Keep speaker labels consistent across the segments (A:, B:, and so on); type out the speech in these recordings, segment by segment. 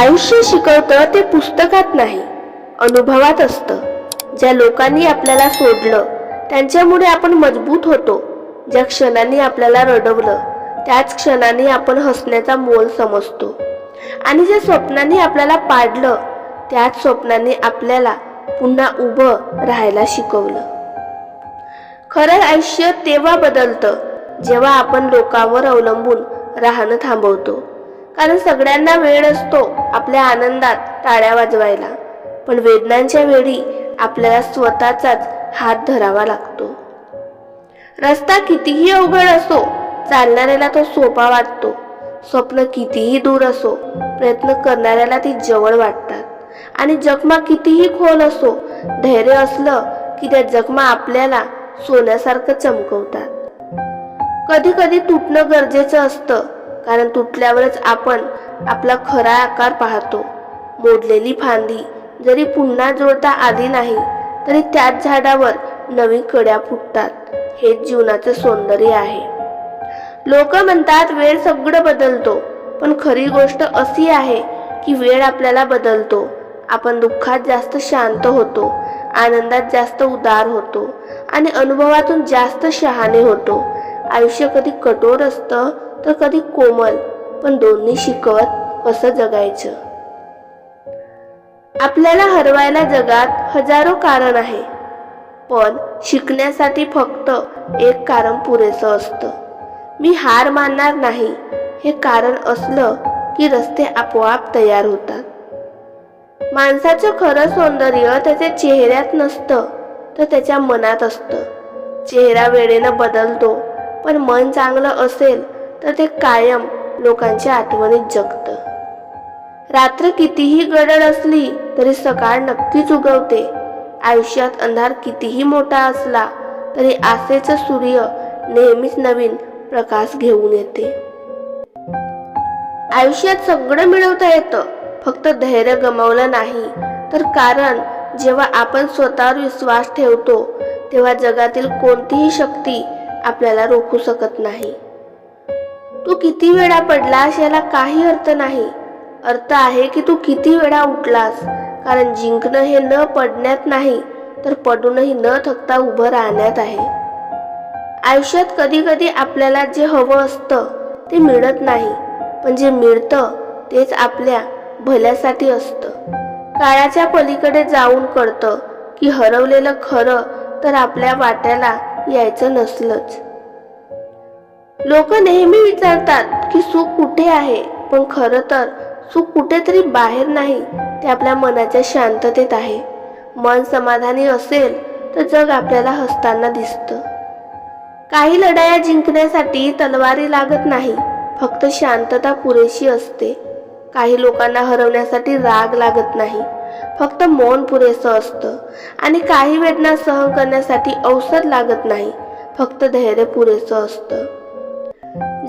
A: आयुष्य शिकवतं ते पुस्तकात नाही अनुभवात असतं. ज्या लोकांनी आपल्याला सोडलं त्यांच्यामुळे आपण मजबूत होतो. ज्या क्षणांनी आपल्याला रडवलं त्याच क्षणाने आपण हसण्याचा मोल समजतो. आणि ज्या स्वप्नांनी आपल्याला पाडलं त्याच स्वप्नांनी आपल्याला पुन्हा उभं राहायला शिकवलं. खरं आयुष्य तेव्हा बदलतं जेव्हा आपण लोकांवर अवलंबून राहणं थांबवतो. कारण सगळ्यांना वेळ असतो आपल्या आनंदात टाळ्या वाजवायला. पण वेदनांच्या वेळी आपल्याला स्वतःचाच हात धरावा लागतो. रस्ता कितीही अवघड असो चालणाऱ्याला तो सोपा वाटतो. स्वप्न कितीही दूर असो प्रयत्न करणाऱ्याला ती जवळ वाटतात. आणि जखमा कितीही खोल असो धैर्य असलं की त्या जखमा आपल्याला सोन्यासारखं चमकवतात. कधी कधी तुटणं गरजेचं असतं कारण तुटल्यावरच आपण आपला खरा आकार पाहतो. मोडलेली फांदी जरी पुन्हा जोडता आली नाही तरी त्याच झाडावर नवीन कड्या फुटतात. हेच जीवनाचं सौंदर्य आहे. लोक म्हणतात वेळ सगळं बदलतो. पण खरी गोष्ट अशी आहे की वेळ आपल्याला बदलतो. आपण दुःखात जास्त शांत होतो आनंदात जास्त उदार होतो आणि अनुभवातून जास्त शहाणे होतो. आयुष्य कधी कठोर असतं तर कधी कोमल पण दोन्ही शिकवत कसं जगायचं? आपल्याला हरवायला जगात हजारो कारण आहे पण शिकण्यासाठी फक्त एक कारण पुरेसं असतं. मी हार मानणार नाही हे कारण असलं की रस्ते आपोआप तयार होतात. माणसाचं खरं सौंदर्य त्याच्या चेहऱ्यात नसतं तर त्याच्या मनात असतं. चेहरा वेळेनं बदलतो पण मन चांगलं असेल तर ते कायम लोकांच्या आठवणीत जगतं. रात्र कितीही गडद असली तरी सकाळ नक्कीच उगवते. आयुष्यात अंधार कितीही मोठा असला तरी आसेचा सूर्य नेहमीच नवीन प्रकाश घेऊन येते. आयुष्यात सगळं मिळवता येतं. फक्त धैर्य गमावलं नाही तर कारण जेव्हा आपण स्वतःवर विश्वास ठेवतो तेव्हा जगातील कोणतीही शक्ती आपल्याला रोखू शकत नाही. तू किती वेळा पडलास याला काही अर्थ नाही. अर्थ आहे की तू किती वेळा उठलास. कारण जिंकणं हे न पडण्यात नाही तर पडूनही न थकता उभं राहण्यात आहे. आयुष्यात कधी कधी आपल्याला जे हवं असतं ते मिळत नाही. पण जे मिळतं तेच आपल्या भल्यासाठी असतं. काळाच्या पलीकडे जाऊन कळतं की हरवलेलं खरं तर आपल्या वाट्याला यायचं नसलंच. लोक नेहमी विचारतात की सुख कुठे आहे? पण खरं तर सुख कुठेतरी बाहेर नाही ते आपल्या मनाच्या शांततेत आहे. मन समाधानी असेल तर जग आपल्याला हसताना दिसतं. काही लढाया जिंकण्यासाठी तलवारी लागत नाही फक्त शांतता पुरेशी असते. काही लोकांना हरवण्यासाठी राग लागत नाही फक्त मौन पुरेसं असतं. आणि काही वेदना सहन करण्यासाठी औषध लागत नाही फक्त धैर्य पुरेसं असतं.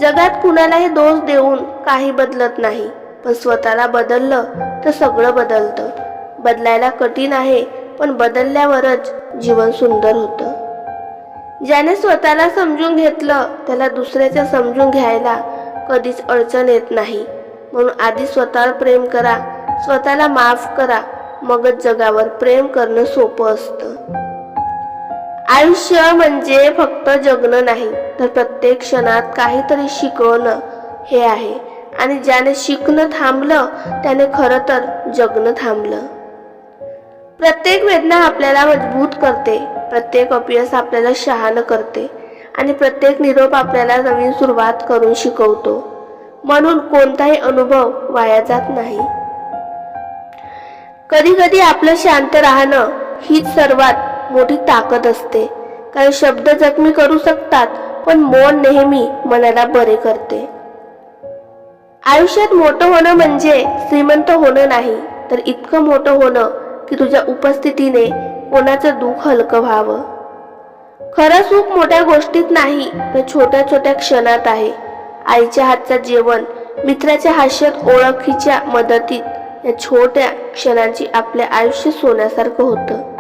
A: जगात कुणालाही दोष देऊन काही बदलत नाही. पण स्वतःला बदललं तर सगळं बदलतं. बदलायला कठीण आहे पण बदलल्यावरच जीवन सुंदर होतं. ज्याने स्वतःला समजून घेतलं त्याला दुसऱ्याच्या समजून घ्यायला कधीच अडचण येत नाही. म्हणून आधी स्वतःवर प्रेम करा स्वतःला माफ करा. मगच जगावर प्रेम करणं सोपं असतं. आयुष्य म्हणजे फक्त जगणं नाही तर प्रत्येक क्षणात काहीतरी शिकवणं हे आहे. आणि ज्याने शिकणं थांबलं त्याने खरं तर जगणं थांबलं. प्रत्येक वेदना आपल्याला मजबूत करते प्रत्येक अपयश आपल्याला शहाणं करते आणि प्रत्येक निरोप आपल्याला नवीन सुरुवात करून शिकवतो. म्हणून कोणताही अनुभव वाया जात नाही. कधी कधी आपलं शांत राहणं हीच सर्वात मोठी ताकद असते. काही शब्द जखमी करू शकतात पण मौन नेहमी मनाला बरे करते. आयुष्यात मोठं होणं म्हणजे श्रीमंत होणं नाही तर इतकं मोठं होणं की तुझ्या उपस्थितीने कोणाचं दुःख हलकं व्हावं. खरं सुख मोठ्या गोष्टीत नाही तर छोट्या छोट्या क्षणात आहे. आईच्या हातचं जेवण मित्राच्या हास्यात ओळखीच्या मदतीत या छोट्या क्षणांची आपल्या आयुष्य सोन्यासारखं होतं.